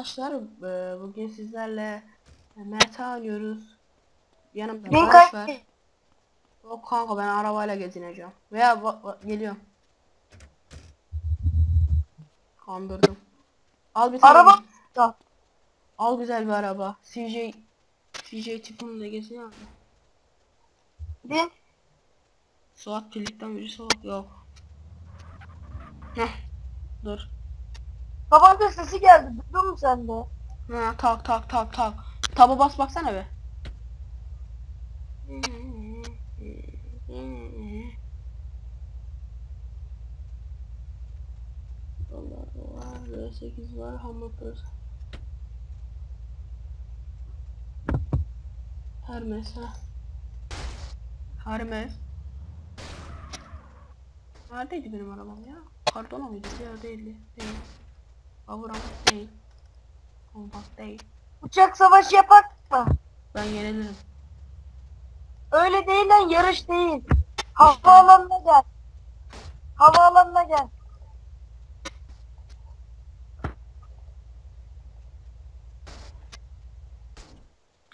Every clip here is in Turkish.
arkadaşlar e, bugün sizlerle meta oynuyoruz. Yanımda Barış kaç? var. Yok kanka ben arabayla gezineceğim. Veya geliyorum. Kandırdım. Al bir tane. Araba da. Al güzel bir araba. CJ CJ tipinde geziniyor? Bin. Suat birlikten biri soğuk yok. Heh. Dur. Tabanca sesi geldi. Duydun mu sen de? Ha tak tak tak tak. Taba bas baksana be. Dolar var, V8 var, hamburger. Hermes ha. Hermes. Neredeydi benim arabam ya? Kardona mıydı? Ya değildi. Değil. Bavur ama değil. Kompak değil. Uçak savaşı yapak mı? Ben yenilirim. Öyle değil lan yarış değil. Havaalanına gel. Havaalanına gel.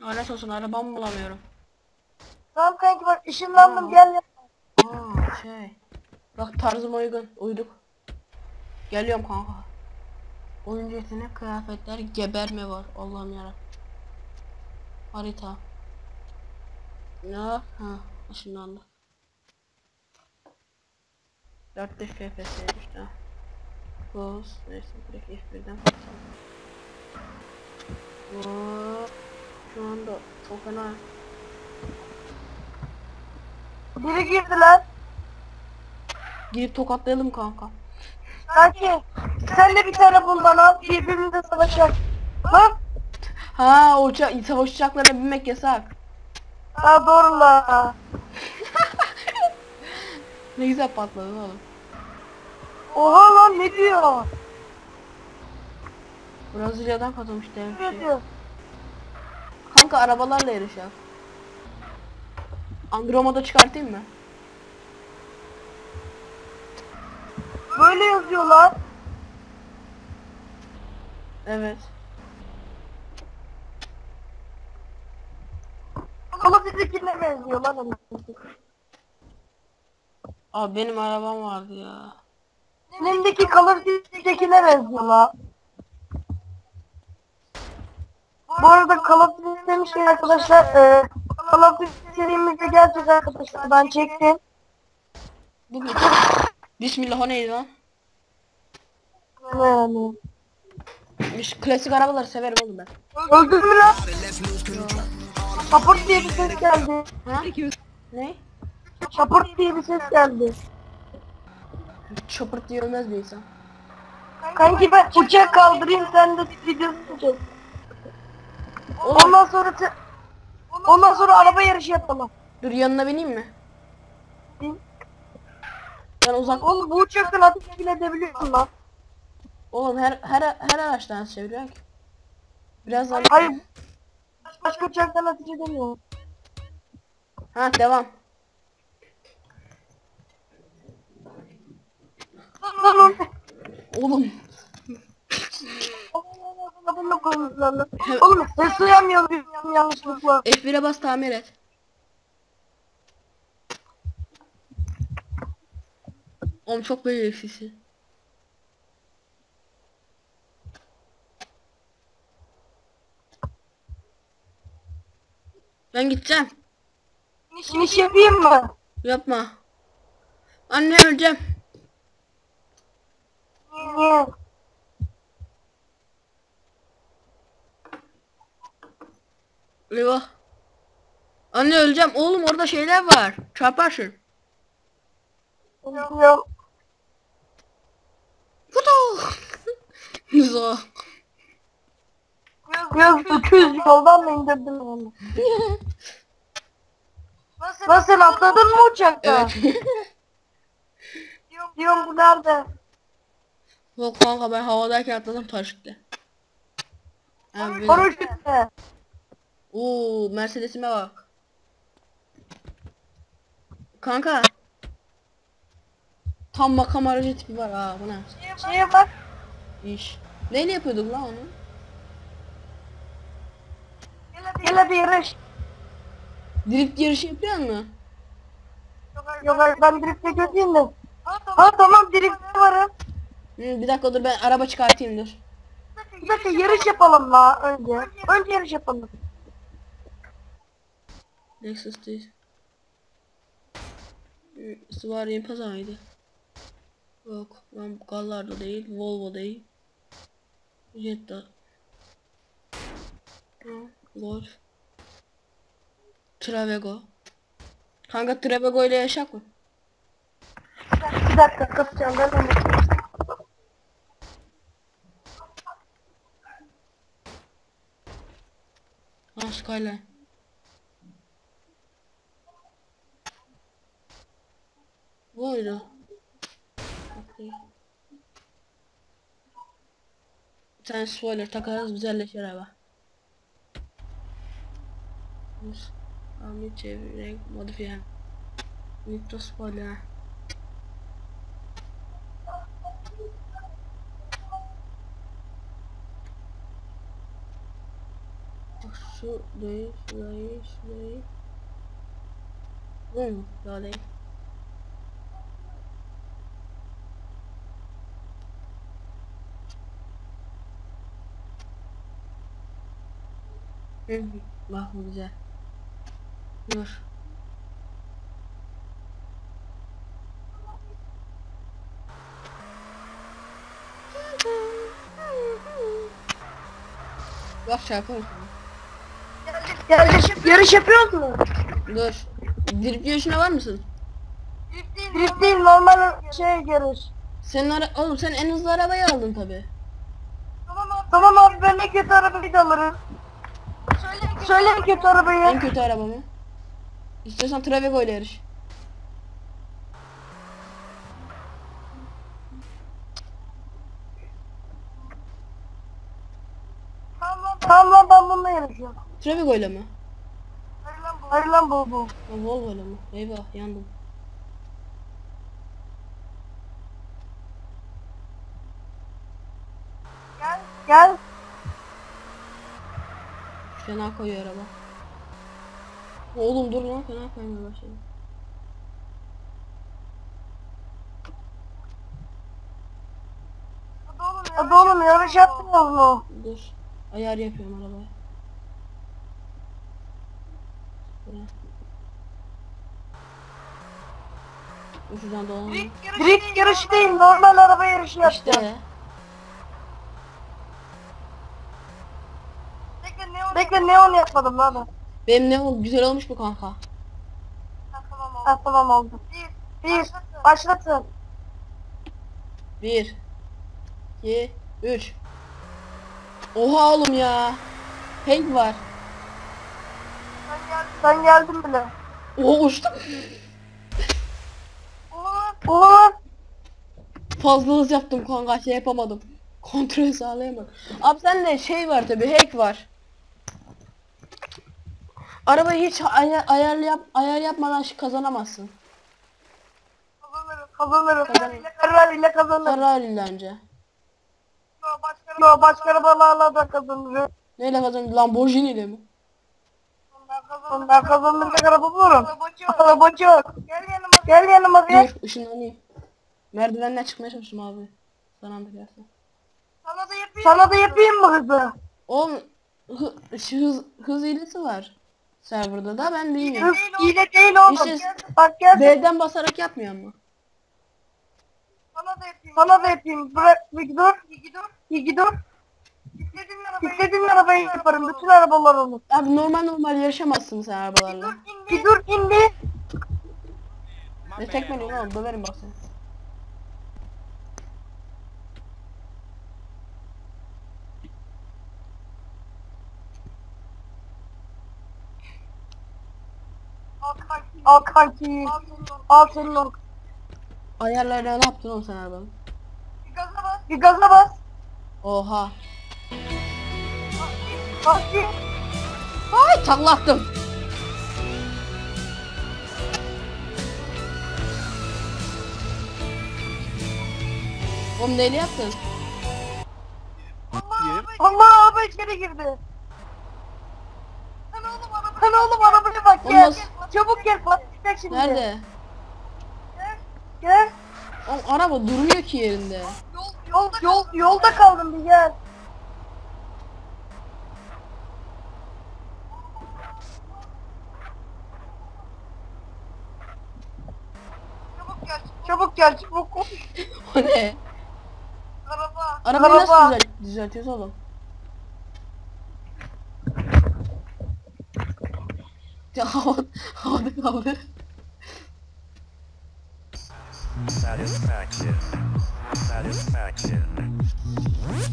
Lanet olsun arabamı bulamıyorum. Tamam kanki bak ışınlandım Aa. gel. Aa şey. Bak tarzıma uygun. Uyduk. Geliyorum kanka. Yetenek kıyafetler geberme var. Allah'ım yarabbim. Harita. Ne? Ha, ışınlandı. 4 FPS işte. Close. Neyse direkt F1'den kapatalım. Oo, Şu anda çok fena. Biri girdi lan. Girip tokatlayalım kanka. Kanki sen de bir tane bul bana. Birbirimize savaşacak. Bak. Ha uçak savaş uçaklarına binmek yasak. Ha doğru la. Ne güzel patladı oğlum. Oha lan ne diyor? Brezilya'dan katılmış dev bir Ne diyor? Kanka arabalarla yarış yap. Andromeda çıkartayım mı? Böyle yazıyorlar. Evet. Ama bizimkine benziyor lan onun. Abi benim arabam vardı ya. Elimdeki Call of Duty'dekine benziyor lan. Bu arada Call of Duty demişken arkadaşlar e, Call of Duty serimizde gelecek arkadaşlar ben çektim. Mu? Bismillah o neydi lan? Yani. Miş- Klasik arabaları severim oğlum ben. Öldün mü lan? Şapırt diye bir ses geldi. Ha? Ne? Şapırt diye bir ses geldi. Chopper diye ölmez bir insan. Kanki ben uçak kaldırayım sen de videosunu çek. Ondan sonra te- ondan sonra araba yarışı yapalım. Dur yanına bineyim mi? Ben uzak... Oğlum bu uçaktan ateş bile edebiliyorsun lan. Oğlum her her her araçtan çeviriyorsun ki. Biraz daha... Hayır. Başka uçaktan ateş edemiyorum. Ha devam. Oğlum. Oğlum. Oğlum ses duyamıyorum yanlışlıkla. F1'e bas tamir et. Oğlum çok böyle sesi. Ben gideceğim. İş yapayım mı? Yapma. Anne öleceğim. Niye? Eyvah. Anne öleceğim. Oğlum orada şeyler var. Çarparsın. Bilmiyorum. Kutu. Güzel. Biraz uçuz yoldan mı indirdin onu? Lan sen atladın mı uçakta? Evet. Diyorum bu nerede? Yok kanka ben havadayken atladım paraşütle. Abi, Paraşütle. Oo Mercedes'ime bak. Kanka. Tam makam aracı tipi var ha bu ne? Şeye bak. İş. Neyle yapıyorduk lan onu? Gel hadi yarış. Drift yarışı yapıyor mu? Yok hayır, ben drifte götüreyim de. Ha tamam drifte varım. Hı, bir dakika dur ben araba çıkartayım dur. Bir dakika yarış yapalım la önce. Önce yarış yapalım. Lexus değil. Hı, Subaru Impreza mıydı? Yok. Ben Gallardo değil. Volvo değil. Jetta. Golf. Travego. Kanka Travego ile yaşak mı? Bir dakika kasacağım ben onu. Ha Skyline. Bu muydu? Okey. Bir tane spoiler takarız güzelleşir araba. Dur. Ahmet çevirerek modifiye. Nitro spoiler. Bak şu değil, şu değil, şu değil. Bu mu? Daha değil. Hı hı. Bak bu güzel. Dur. Bak mı? Yarış, yarış yapıyoruz mu? Dur. Drift yarışına var mısın? Drift değil normal şey yarış. Senin ara oğlum sen en hızlı arabayı aldın tabi. Tamam abi ben en kötü arabayı da alırım. Söyle en kötü arabayı. En kötü arabamı. İstiyorsan Travego ile yarış. Tamam lan ben bununla yarışıyorum. Travego ile mi? Hayır lan bu bu. Ha, Volvo ile mi? Eyvah yandım. Gel. Fena koyuyor araba. Oğlum dur lan fena koymaya başladı. Hadi oğlum yarış yapmıyoruz mu? Dur. Ayar yapıyorum arabaya. Şuradan dolanalım. Drift yarışı değil normal araba yarışı yapacağız. İşte. Bekle neon yapmadım lan ben. Benim ne oldu? Güzel olmuş bu kanka. Ha tamam oldu. Bir. Başlatın. 1 2 3 Oha oğlum ya. Hank var. Ben geldim bile. Oha uçtum. Oğlum. Fazla hız yaptım kanka şey yapamadım. Kontrol sağlayamadım. Abi sende şey var tabi hack var. Arabayı hiç ayar, ayar, yap, ayar yapmadan şu- kazanamazsın. Kazanırım. Ferrari ile kazanırım. Ferrari ile önce. Yo başka arabalarla da kazanırım. Neyle kazanır? Lamborghini ile mi? Ben kazanırsak araba bulurum. Araba çok. Gel yanıma bir. Dur ışınlanayım. Merdivenden çıkmaya çalışıyorum abi. Sana da gelsin. Sana da yapayım mı hızı? Oğlum hı, şu hız, hız hilesi var. Serverda da ben bilmiyorum. Hız hile değil oğlum. İşte- Bak gel. B'den basarak yapmıyor mu? Sana da yapayım. Bırak bir dur. İki dur. İstediğin arabayı yaparım. Bütün arabalar olur. Abi normal normal yarışamazsın sen arabalarla. Bir dur indi. Ne tekmeliyorsun oğlum döverim bak seni. Al kanki. Al senin o. Ayarlarına ne yaptın oğlum sen arabanın? Bir gaza bas. Oha. Kanki. Ay taklattım. Oğlum neyle yaptın? Allah abi içeri girdi. Lan oğlum arabaya bak gel. Olmaz. Çabuk gel patlayacak şimdi. Nerede? Gel. Oğlum araba durmuyor ki yerinde. Yol, yol, yolda kaldım bir gel. Çabuk gel, çabuk gel, çabuk. O ne? Araba. Arabayı Araba. nasıl düzelt düzeltiyoruz oğlum? Ya havada, havada kaldı. Satisfaction. Satisfaction.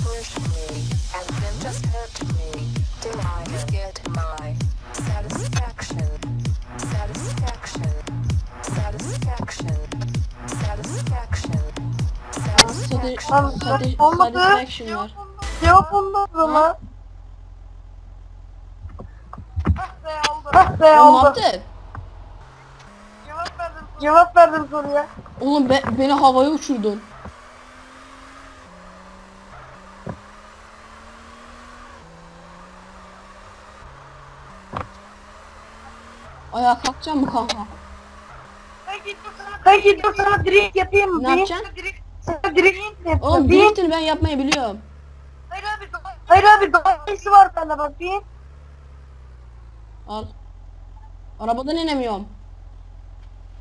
push me and then just hurt me till I get my satisfaction. Satisfaction. Satisfaction. Satisfaction. Sati, Satisfaction. sati, Olmadı. satisfaction var. Cevap olmaz ama. Ah be Oğlum ne? Cevap verdim. Cevap verdim soruya. Oğlum be, beni havaya uçurdun. Ayağa kalkacak mı kanka? Peki dur sana drift yapayım mı? Ne yapacaksın? Sana drift yapayım. Oğlum driftini ben yapmayı biliyorum. Hayır abi Hayır abi doğayısı var bende bak bir. Al. Arabadan inemiyorum.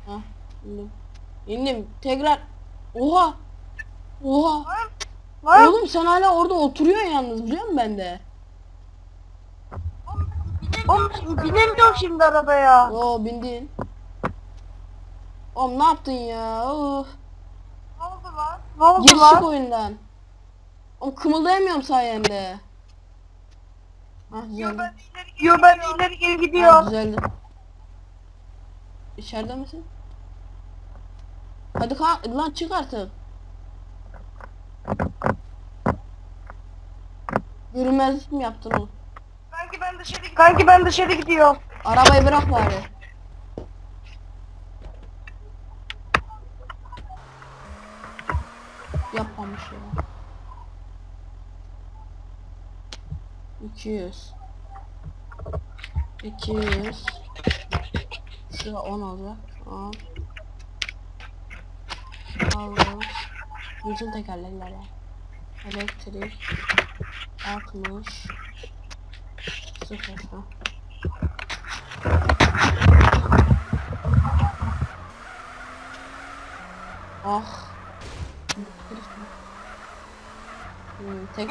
Hah indim. İndim. Tekrar. Oha. Oha. Var. Oğlum sen hala orada oturuyorsun yalnız biliyor musun bende? Oğlum binemiyorum şimdi arabaya. Oo bindin. Oğlum ne yaptın ya? Uf. Ne oldu lan? Ne oldu Gir çık lan? oyundan. Oğlum kımıldayamıyorum sayende. Düzeldi. Yo ben ileri geri Ha, gidiyorum. düzeldi. İçeride misin? Hadi kalk lan çık artık. Görünmezlik mi yaptın oğlum? Kanki ben dışarı Kanki ben dışarı gidiyorum. Arabayı bırak bari. Yapmamış ya. 200 200 Şurada 10 olacak 10 Aldım. Bütün tekerleklere Elektrik. 60 Sıfır. Ha. Ah. Hmm, tek